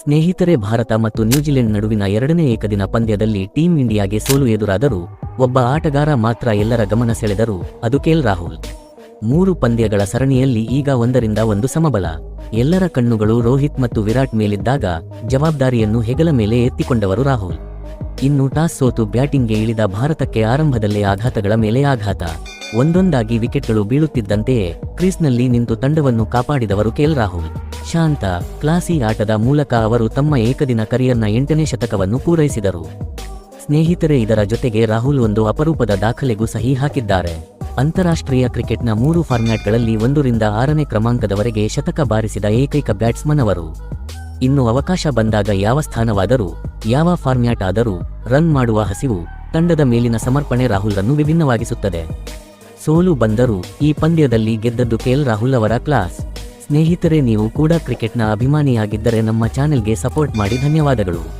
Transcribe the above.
ಸ್ನೇಹಿತರೆ, ಭಾರತ ಮತ್ತು ನ್ಯೂಜಿಲೆಂಡ್ ನಡುವಿನ ಎರಡನೇ ಏಕದಿನ ಪಂದ್ಯದಲ್ಲಿ ಟೀಂ ಇಂಡಿಯಾಗೆ ಸೋಲು ಎದುರಾದರೂ ಒಬ್ಬ ಆಟಗಾರ ಮಾತ್ರ ಎಲ್ಲರ ಗಮನ ಸೆಳೆದರು ಅದು ಕೆಎಲ್ ರಾಹುಲ್. ಮೂರು ಪಂದ್ಯಗಳ ಸರಣಿಯಲ್ಲಿ ಈಗ ಒಂದರಿಂದ ಒಂದು ಸಮಬಲ. ಎಲ್ಲರ ಕಣ್ಣುಗಳು ರೋಹಿತ್ ಮತ್ತು ವಿರಾಟ್ ಮೇಲಿದ್ದಾಗ ಜವಾಬ್ದಾರಿಯನ್ನು ಹೆಗಲ ಮೇಲೆ ಎತ್ತಿಕೊಂಡವರು ರಾಹುಲ್. ಇನ್ನು ಟಾಸ್ ಸೋತು ಬ್ಯಾಟಿಂಗ್ಗೆ ಇಳಿದ ಭಾರತಕ್ಕೆ ಆರಂಭದಲ್ಲೇ ಆಘಾತಗಳ ಮೇಲೆ ಆಘಾತ. ಒಂದೊಂದಾಗಿ ವಿಕೆಟ್ಗಳು ಬೀಳುತ್ತಿದ್ದಂತೆಯೇ ಕ್ರೀಸ್ನಲ್ಲಿ ನಿಂತು ತಂಡವನ್ನು ಕಾಪಾಡಿದವರು ಕೆಎಲ್ ರಾಹುಲ್. ಶಾಂತ, ಕ್ಲಾಸಿ ಆಟದ ಮೂಲಕ ಅವರು ತಮ್ಮ ಏಕದಿನ ಕರಿಯರ್ನ ಎಂಟನೇ ಶತಕವನ್ನು ಪೂರೈಸಿದರು. ಸ್ನೇಹಿತರೆ, ಇದರ ಜೊತೆಗೆ ರಾಹುಲ್ ಒಂದು ಅಪರೂಪದ ದಾಖಲೆಗೂ ಸಹಿ ಹಾಕಿದ್ದಾರೆ. ಅಂತಾರಾಷ್ಟ್ರೀಯ ಕ್ರಿಕೆಟ್ನ ಮೂರು ಫಾರ್ಮ್ಯಾಟ್ಗಳಲ್ಲಿ ಒಂದರಿಂದ ಆರನೇ ಕ್ರಮಾಂಕದವರೆಗೆ ಶತಕ ಬಾರಿಸಿದ ಏಕೈಕ ಬ್ಯಾಟ್ಸ್ಮನ್ ಅವರು. ಇನ್ನು ಅವಕಾಶ ಬಂದಾಗ ಯಾವ ಸ್ಥಾನವಾದರೂ, ಯಾವ ಫಾರ್ಮ್ಯಾಟ್ ಆದರೂ ರನ್ ಮಾಡುವ ಹಸಿವು ತಂಡದ ಮೇಲಿನ ಸಮರ್ಪಣೆ ರಾಹುಲ್ರನ್ನು ವಿಭಿನ್ನವಾಗಿಸುತ್ತದೆ. ಸೋಲು ಬಂದರೂ ಈ ಪಂದ್ಯದಲ್ಲಿ ಗೆದ್ದದ್ದು ಕೆಎಲ್ ರಾಹುಲ್ ಅವರ ಕ್ಲಾಸ್. ಸ್ನೇಹಿತರೆ ನೀವು ಕೂಡ ಕ್ರಿಕೆಟ್ನ ಅಭಿಮಾನಿಯಾಗಿದ್ದರೆ ನಮ್ಮ ಚಾನೆಲ್ಗೆ ಸಪೋರ್ಟ್ ಮಾಡಿ ಧನ್ಯವಾದಗಳು.